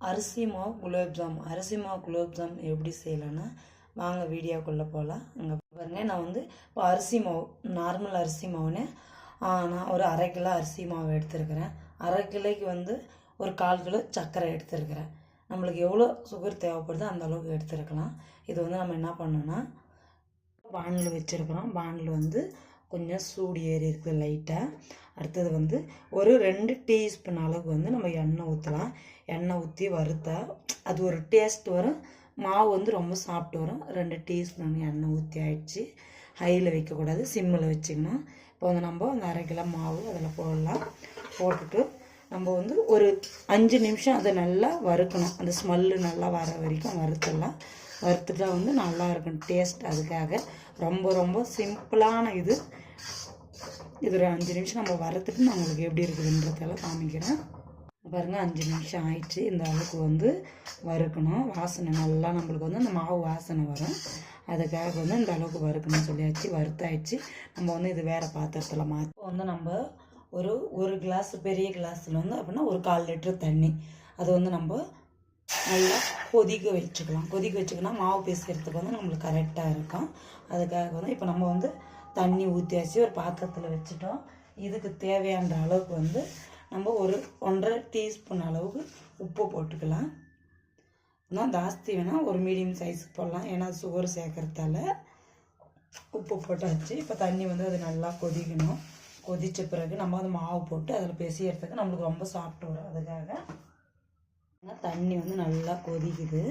அரிசி மாவு குலோப்ஜாம் அரிசி மாவு குலோப்ஜாம் எப்படி செய்யலான்னா வாங்க வீடியோக்குள்ளே போகலாம் அங்கே பாருங்க நான் வந்து இப்போ அரிசி மாவு நார்மல் அரிசி மாவுன்னு நான் ஒரு அரை கிலோ அரிசி மாவு எடுத்துருக்கிறேன். அரை கிலோக்கு வந்து ஒரு கால் கிலோ சர்க்கரை எடுத்துருக்கிறேன். நம்மளுக்கு எவ்வளோ சுகர் தேவைப்படுதோ அந்த அளவுக்கு எடுத்துருக்கலாம். இது வந்து நம்ம என்ன பண்ணோன்னா வானில் வச்சுருக்குறோம். வானில் வந்து கொஞ்சம் சூடு ஏறி இருக்குது லைட்டாக அடுத்தது வந்து ஒரு ரெண்டு டீஸ்பூன் அளவுக்கு வந்து நம்ம எண்ணெய் ஊற்றலாம் எண்ணெய் ஊற்றி வறுத்தா அது ஒரு டேஸ்ட் வரும். மாவு வந்து ரொம்ப சாப்பிட்டு வரும். ரெண்டு டீஸ்பூன் எண்ணெய் ஊற்றி ஆயிடுச்சு. ஹையில் வைக்கக்கூடாது சிம்மில் வச்சுக்கணும். இப்போ வந்து நம்ம அந்த அரை கிலோ மாவு அதில் போடலாம். போட்டுட்டு நம்ம வந்து ஒரு அஞ்சு நிமிஷம் அதை நல்லா வறுக்கணும். அந்த ஸ்மெல்லு நல்லா வர வரைக்கும் வறுத்துடலாம். வறுத்துட்டா வந்து நல்லா இருக்கும் டேஸ்ட் அதுக்காக. ரொம்ப ரொம்ப சிம்பிளான இது. இது ஒரு அஞ்சு நிமிஷம் நம்ம வறுத்துட்டு நான் உங்களுக்கு எப்படி இருக்குதுன்றதெல்லாம் காமிக்கிறேன். பாருங்க அஞ்சு நிமிஷம் ஆயிடுச்சு. இந்த அளவுக்கு வந்து வறுக்கணும். வாசனை நல்லா நம்மளுக்கு வந்து அந்த மாவு வாசனை வரும். அதுக்காக வந்து இந்த அளவுக்கு வறுக்கணும்னு சொல்லியாச்சு. வறுத்தாயிடுச்சு. நம்ம வந்து இது வேறு பாத்திரத்தில் மாற்றி வந்து நம்ம ஒரு ஒரு கிளாஸ் பெரிய கிளாஸில் வந்து அப்படின்னா ஒரு கால் லிட்டர் தண்ணி. அது வந்து நம்ம நல்லா கொதிக்க வச்சுக்கலாம். கொதிக்க வச்சுக்கணும் மாவு பேசுகிறதுக்கு வந்து நம்மளுக்கு கரெக்டாக இருக்கும். அதுக்காக வந்து இப்போ நம்ம வந்து தண்ணி ஊற்றியாச்சு ஒரு பாத்திரத்தில் வச்சுட்டோம். இதுக்கு தேவையான அளவுக்கு வந்து நம்ம ஒரு ஒன்றரை டீஸ்பூன் அளவுக்கு உப்பு போட்டுக்கலாம். இன்னும் ஜாஸ்தி வேணால் ஒரு மீடியம் சைஸுக்கு போடலாம். ஏன்னா சுகர் சேர்க்குறதால உப்பு போட்டாச்சு. இப்போ தண்ணி வந்து அது நல்லா கொதிக்கணும். கொதித்த பிறகு நம்ம அது மாவு போட்டு அதில் பெசியறதுக்கு நம்மளுக்கு ரொம்ப சாப்பிட்டு வரும். அதுக்காக தண்ணி வந்து நல்லா கொதிக்குது.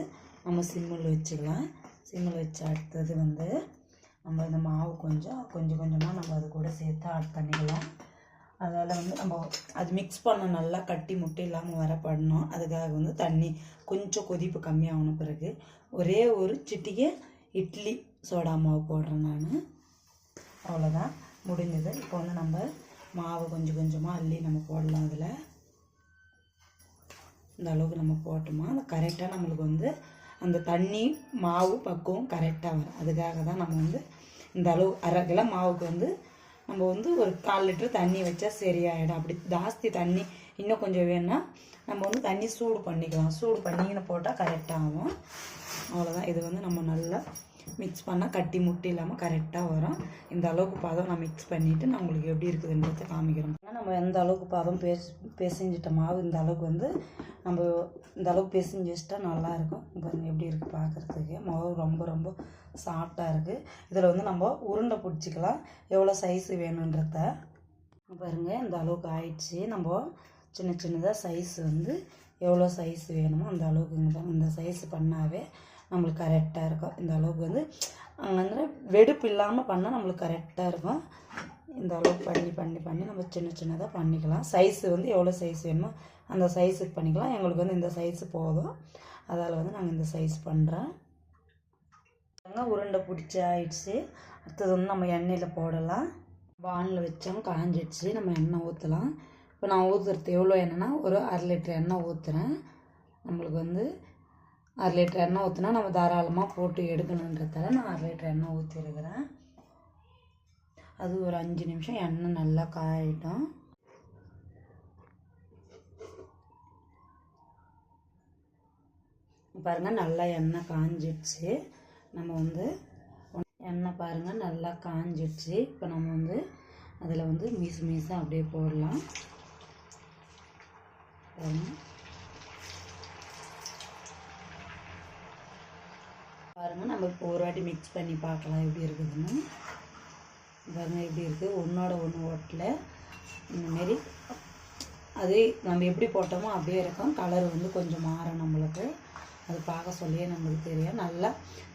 நம்ம சிம்மில் வச்சுக்கலாம். சிம்மில் வச்சு அடுத்தது வந்து நம்ம இந்த மாவு கொஞ்சம் கொஞ்சம் கொஞ்சமாக நம்ம அது கூட சேர்த்து ஆட் பண்ணிக்கலாம் அதால் வந்து நம்ம அது மிக்ஸ் பண்ண நல்லா கட்டி முட்டை இல்லாமல் வர அதுக்காக வந்து தண்ணி கொஞ்சம் கொதிப்பு கம்மியாகன பிறகு ஒரே ஒரு சிட்டிகை இட்லி சோடா மாவு போடுறேன் நான். அவ்வளோதான் முடிஞ்சது. இப்போ வந்து நம்ம மாவு கொஞ்சம் கொஞ்சமாக அள்ளி நம்ம போடலாம் அதில். இந்த அளவுக்கு நம்ம போட்டோமா? அந்த கரெக்டாக நம்மளுக்கு வந்து அந்த தண்ணி மாவு பக்குவம் கரெக்டாக வரும். அதுக்காக தான் நம்ம வந்து இந்த அளவு அரை கிலோ மாவுக்கு வந்து நம்ம வந்து ஒரு கால் லிட்டர் தண்ணி வச்சா சரியாயிடும். அப்படி ஜாஸ்தி தண்ணி இன்னும் கொஞ்சம் வேணும்னா நம்ம வந்து தண்ணி சூடு பண்ணிக்கலாம். சூடு பண்ணின்னு போட்டால் கரெக்டாகும் அவ்வளோதான் இது வந்து நம்ம நல்லா மிக்ஸ் பண்ணால் கட்டி முட்டி இல்லாமல் கரெக்டாக வரும். இந்த அளவுக்கு பாதம் நான் மிக்ஸ் பண்ணிவிட்டு நான் உங்களுக்கு எப்படி இருக்குதுன்றதை காமிக்கிறோம் நம்ம எந்த அளவுக்கு பதம் பேச பிசைஞ்சிட்ட மாவு இந்த அளவுக்கு வந்து நம்ம இந்த அளவுக்கு பிசைஞ்சு வச்சுட்டா நல்லாயிருக்கும் பாருங்க எப்படி இருக்குது பார்க்குறதுக்கு மாவு ரொம்ப ரொம்ப சாஃப்டாக இருக்குது இதில் வந்து நம்ம உருண்டை பிடிச்சிக்கலாம். எவ்வளோ சைஸ் வேணுன்றத. பாருங்கள் இந்த அளவுக்கு ஆயிடுச்சு. நம்ம சின்ன சின்னதாக சைஸ் வந்து எவ்வளோ சைஸ் வேணுமோ அந்த அளவுக்கு இந்த சைஸ் பண்ணாவே நம்மளுக்கு கரெக்டாக இருக்கும். இந்த அளவுக்கு வந்து அங்கே வந்து வெடுப்பு இல்லாமல் பண்ணால் நம்மளுக்கு கரெக்டாக இருக்கும். இந்த அளவுக்கு பண்ணி பண்ணி பண்ணி நம்ம சின்ன சின்னதாக பண்ணிக்கலாம். சைஸு வந்து எவ்வளோ சைஸ் வேணுமோ அந்த சைஸுக்கு பண்ணிக்கலாம். எங்களுக்கு வந்து இந்த சைஸு போதும். அதால் வந்து நாங்கள் இந்த சைஸ் பண்ணுறோம் உருண்டை பிடிச்சி ஆயிடுச்சு. அடுத்தது வந்து நம்ம எண்ணெயில் போடலாம். வானில் வச்சோம் காஞ்சிடுச்சு. நம்ம எண்ணெய் ஊற்றலாம் இப்போ நான் ஊற்றுறது எவ்வளோ எண்ணெய்னா ஒரு அரை லிட்டர் எண்ணெய் ஊற்றுறேன் நம்மளுக்கு வந்து அரை லிட்டர் எண்ணெய் ஊற்றினா நம்ம தாராளமாக போட்டு எடுக்கணுன்றதால நான் அரை லிட்டர் எண்ணெய் ஊற்றிருக்கிறேன் அது ஒரு அஞ்சு நிமிஷம் எண்ணெய் நல்லா காயிட்டும். பாருங்கள் நல்லா எண்ணெய் காஞ்சிடுச்சு. நம்ம வந்து எண்ணெய் பாருங்கள் நல்லா காஞ்சிடுச்சு. இப்போ நம்ம வந்து அதில் வந்து மீசு மீசாக அப்படியே போடலாம். பாருங்கள் பாருங்கள் நம்ம இப்போ ஒரு வாட்டி மிக்ஸ் பண்ணி பார்க்கலாம் எப்படி இருக்குதுன்னு. பாருங்கள் எப்படி இருக்குது ஒன்றோட ஒன்று ஓட்டில் இந்தமாரி அதே நம்ம எப்படி போட்டோமோ அப்படியே இருக்கும். கலர் வந்து கொஞ்சம் மாறும் நம்மளுக்கு. அது பார்க்க சொல்லியே நம்மளுக்கு தெரியும். நல்லா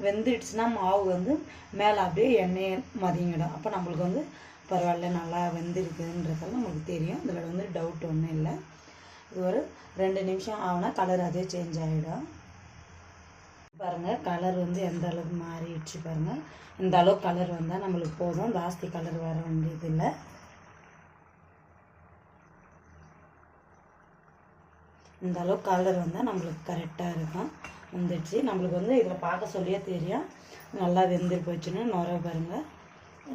வெந்துடுச்சுன்னா மாவு வந்து மேலே அப்படியே எண்ணெயை மதியங்கிடும் அப்போ நம்மளுக்கு வந்து பரவாயில்ல நல்லா வெந்திருக்குன்றதெல்லாம் நம்மளுக்கு தெரியும். இதில் வந்து டவுட் ஒன்றும் இல்லை. இது ஒரு ரெண்டு நிமிஷம் ஆகுனா கலர் அதே சேஞ்ச் ஆகிடும் பாருங்கள் கலர் வந்து எந்த அளவுக்கு மாறிடுச்சு பாருங்கள் இந்த அளவு கலர் வந்தால் நம்மளுக்கு போதும். ஜாஸ்தி கலர் வர வேண்டியது இல்லை இந்த அளவு கலர் வந்தால் நம்மளுக்கு கரெக்டாக இருக்கும். வந்துடுச்சு. நம்மளுக்கு வந்து இதில் பார்க்க சொல்லியே தெரியும். நல்லா வெந்து போச்சுன்னு நுர பாருங்கள்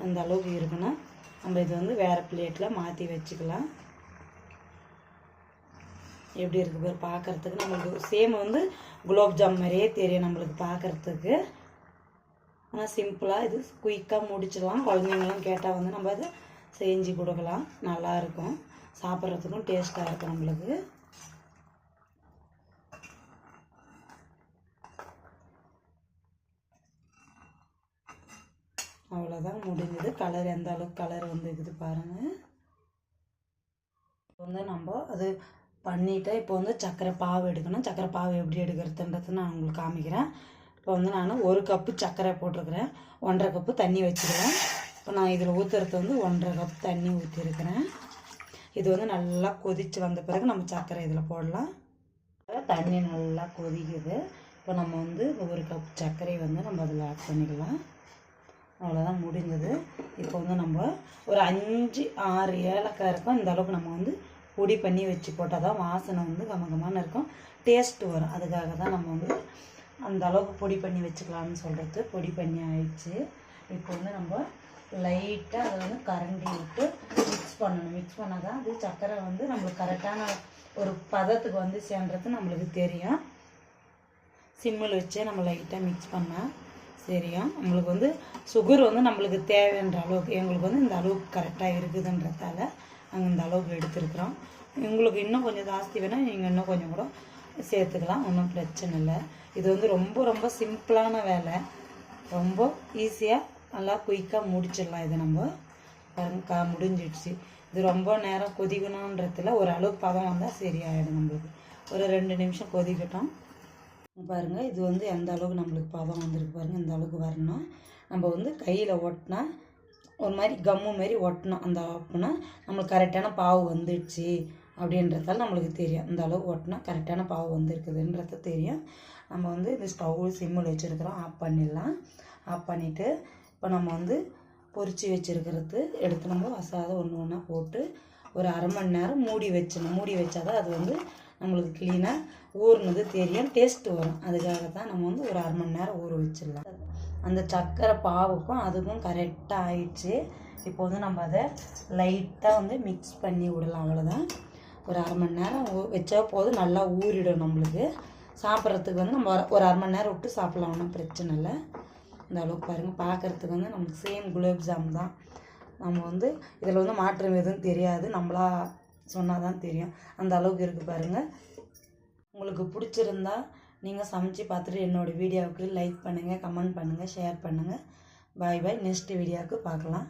அந்த அளவுக்கு இருக்குன்னா நம்ம இது வந்து வேறு பிளேட்டில் மாற்றி வச்சுக்கலாம். எப்படி இருக்குது பேர் பார்க்குறதுக்கு நம்மளுக்கு சேம் வந்து குலோப் ஜாம் மாதிரியே தெரியும் நம்மளுக்கு பார்க்குறதுக்கு ஆனால் சிம்பிளாக இது குயிக்காக முடிச்சிடலாம். குழந்தைங்களும் கேட்டால் வந்து நம்ம அதை செஞ்சு கொடுக்கலாம். நல்லாயிருக்கும் சாப்பிட்றதுக்கும் டேஸ்ட்டாக இருக்கும் நம்மளுக்கு. அவ்வளோதான் முடிஞ்சது. கலர் எந்த அளவுக்கு கலர் வந்து இருக்குது பாருங்கள் வந்து நம்ம அது பண்ணிவிட்டு இப்போ வந்து சர்க்கரை பாவு எடுக்கணும். சர்க்கரை பாவு எப்படி எடுக்கிறதுன்றது நான் உங்களுக்கு காமிக்கிறேன். இப்போ வந்து நான் ஒரு கப்பு சர்க்கரை போட்டிருக்கிறேன். ஒன்றரை கப்பு தண்ணி வச்சுருவேன் இப்போ நான் இதில் ஊற்றுறது வந்து ஒன்றரை கப் தண்ணி ஊற்றிருக்கிறேன் இது வந்து நல்லா கொதித்து வந்த பிறகு நம்ம சர்க்கரை இதில் போடலாம். தண்ணி நல்லா கொதிக்குது. இப்போ நம்ம வந்து இந்த ஒரு கப் சர்க்கரை வந்து நம்ம அதில் ஆட் பண்ணிக்கலாம். அவ்வளோதான் முடிஞ்சது. இப்போ வந்து நம்ம ஒரு அஞ்சு ஆறு ஏலக்காய் இருக்கும். இந்த அளவுக்கு நம்ம வந்து பொடி பண்ணி வச்சு போட்டால் தான் வாசனை வந்து கமகமான இருக்கும். டேஸ்ட்டு வரும். அதுக்காக தான் நம்ம வந்து அந்த அளவுக்கு பொடி பண்ணி வச்சுக்கலாம்னு சொல்கிறது பொடி பண்ணி ஆயிடுச்சு. இப்போ வந்து நம்ம லைட்டாக அதை வந்து கரண்டி விட்டு மிக்ஸ் பண்ணணும். மிக்ஸ் பண்ணால் தான் அது சர்க்கரை வந்து நம்மளுக்கு கரெக்டான ஒரு பதத்துக்கு வந்து சேர்ன்றது நம்மளுக்கு தெரியும். சிம்மில் வச்சே நம்ம லைட்டாக மிக்ஸ் பண்ணால் தெரியும். நம்மளுக்கு வந்து சுகர் வந்து நம்மளுக்கு தேவைன்ற அளவுக்கு எங்களுக்கு வந்து இந்த அளவுக்கு கரெக்டாக இருக்குதுன்றதால நாங்கள் இந்த அளவுக்கு எடுத்துருக்குறோம். உங்களுக்கு இன்னும் கொஞ்சம் ஜாஸ்தி வேணால் நீங்கள் இன்னும் கொஞ்சம் கூட சேர்த்துக்கலாம் ஒன்றும் பிரச்சனை இல்லை. இது வந்து ரொம்ப ரொம்ப சிம்பிளான வேலை. ரொம்ப ஈஸியாக நல்லா குயிக்காக முடிச்சிடலாம் இதை நம்ம. கா முடிஞ்சிடுச்சு. இது ரொம்ப நேரம் கொதிக்கணுன்றதுல ஒரு அளவு பதம் வந்தால் சரியாயிடும் நம்மளுக்கு. ஒரு ரெண்டு நிமிஷம் கொதிக்கட்டும். பாருங்கள் இது வந்து எந்த அளவுக்கு நம்மளுக்கு பதம் வந்திருக்கு பாருங்கள் இந்த அளவுக்கு வரணும். நம்ம வந்து கையில் ஒட்டினா ஒரு மாதிரி கம்மு மாதிரி ஒட்டணும். அந்த ஒட்டினா நம்மளுக்கு கரெக்டான பாவு வந்துடுச்சு அப்படின்றதால நம்மளுக்கு தெரியும். இந்த அளவுக்கு ஒட்டினா கரெக்டான பாவு வந்துருக்குதுன்றது தெரியும். நம்ம வந்து இந்த ஸ்டவ் சிம்மில் வச்சுருக்கிறோம். ஆஃப் பண்ணிடலாம். ஆஃப் பண்ணிவிட்டு இப்போ நம்ம வந்து பொறிச்சு வச்சுருக்கிறது எடுத்து நம்ம வசாத ஒன்று ஒன்றா போட்டு ஒரு அரை மணி நேரம் மூடி வச்சிடணும். மூடி வச்சா தான் அது வந்து நம்மளுக்கு க்ளீனாக ஊறினது தெரியும். டேஸ்ட்டு வரும். அதுக்காக தான் நம்ம வந்து ஒரு அரை மணி நேரம் ஊற வச்சிடலாம். அந்த சர்க்கரை பாவுக்கும் அதுக்கும் கரெக்டாக ஆயிடுச்சு. இப்போ வந்து நம்ம அதை லைட்டாக வந்து மிக்ஸ் பண்ணி விடலாம் அவ்வளோதான் ஒரு அரை மணி நேரம் வச்சா போதும் நல்லா ஊறிடும் நம்மளுக்கு. சாப்பிட்றதுக்கு வந்து நம்ம ஒரு அரை மணி நேரம் விட்டு சாப்பிட்லாம் ஒன்றும் பிரச்சனை இல்லை. இந்த அளவுக்கு பாருங்கள் பார்க்குறதுக்கு வந்து நமக்கு சேம் குலோப் ஜாம் தான். நம்ம வந்து இதில் வந்து மாற்றம் எதுவும் தெரியாது நம்மளா சொன்னால் தான் தெரியும். அந்த அளவுக்கு இருக்குது பாருங்கள் உங்களுக்கு பிடிச்சிருந்தா நீங்கள் சமைச்சு பார்த்துட்டு என்னோடய வீடியோவுக்கு லைக் பண்ணுங்கள் கமெண்ட் பண்ணுங்கள் ஷேர் பண்ணுங்கள் பாய் பாய் நெக்ஸ்ட் வீடியோவுக்கு பார்க்கலாம்.